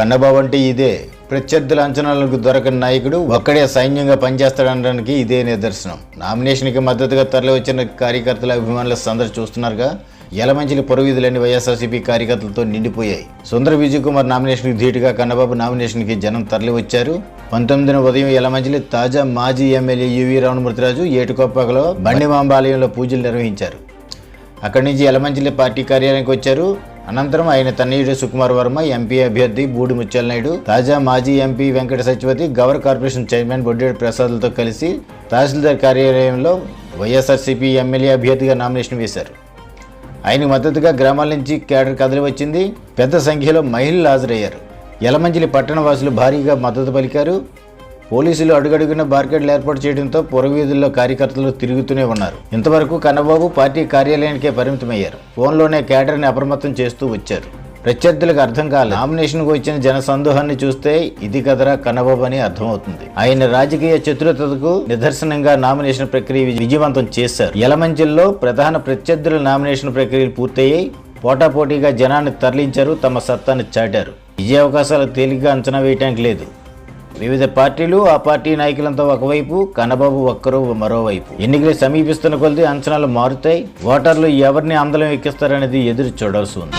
కన్నబాబు అంటే ఇదే. ప్రత్యర్థుల అంచనాలకు దొరకని నాయకుడు ఒక్కడే సైన్యంగా పనిచేస్తాడనడానికి ఇదే నిదర్శనం. నామినేషన్కి మద్దతుగా తరలి వచ్చిన కార్యకర్తల అభిమానుల సందడి చూస్తున్నారుగా. ఎలమంచిలి పొరవీధులన్నీ వైఎస్ఆర్సీపీ కార్యకర్తలతో నిండిపోయాయి. సుందర విజయ్ కుమార్ నామినేషన్కి ధీటుగా కన్నబాబు నామినేషన్కి జనం తరలి వచ్చారు పంతొమ్మిదిన ఉదయం ఎలమంచిలి తాజా మాజీ ఎమ్మెల్యే యువి రావణమూర్తిరాజు ఏటుకొప్పకలో బండిమాంబ ఆలయంలో పూజలు నిర్వహించారు. అక్కడి నుంచి ఎలమంచిలి పార్టీ కార్యాలయానికి వచ్చారు. అనంతరం ఆయన తన్నీయుడు సుకుమార్ వర్మ ఎంపీ అభ్యర్థి బూడి ముత్యాలనాయుడు తాజా మాజీ MP Venkata Satyavathi Gavara corporation chairman Boddedu ప్రసాద్లతో కలిసి తహసీల్దార్ కార్యాలయంలో వైఎస్ఆర్సీపీ ఎమ్మెల్యే అభ్యర్థిగా నామినేషన్ వేశారు. ఆయన మద్దతుగా గ్రామాల నుంచి కేడర్ కదిలి వచ్చింది. పెద్ద సంఖ్యలో మహిళలు హాజరయ్యారు. యలమంజిలి పట్టణ వాసులు భారీగా మద్దతు పలికారు. పోలీసులు అడుగడుగున బార్కెట్లు ఏర్పాటు చేయడంతో పొరవీధుల్లో కార్యకర్తలు తిరుగుతూనే ఉన్నారు. ఇంతవరకు కన్నబాబు పార్టీ కార్యాలయానికే పరిమితమయ్యారు. ఫోన్లోనే కేడర్ని అప్రమత్తం చేస్తూ వచ్చారు. ప్రత్యర్థులకు అర్థం కాలేదు. నామినేషన్కు వచ్చిన జన సందోహాన్ని చూస్తే ఇది కదరా కన్నబాబు అని అర్థమవుతుంది. ఆయన రాజకీయ చతురతకు నిదర్శనంగా నామినేషన్ ప్రక్రియ విజయవంతం చేశారు. యలమంచిల్లో ప్రధాన ప్రత్యర్థుల నామినేషన్ ప్రక్రియలు పూర్తయ్యాయి. పోటాపోటీగా జనాన్ని తరలించారు. తమ సత్తాన్ని చాటారు. విజయ అవకాశాలు తేలిగ్గా అంచనా వేయటానికి లేదు. వివిధ పార్టీలు ఆ పార్టీ నాయకులంతా ఒకవైపు కన్నబాబు ఒక్కరు మరోవైపు. ఎన్నికలు సమీపిస్తున్న కొద్దీ అంచనాలు మారుతాయి. ఓటర్లు ఎవరిని అందలం ఎక్కిస్తారనేది ఎదురు చూడాల్సి ఉంది.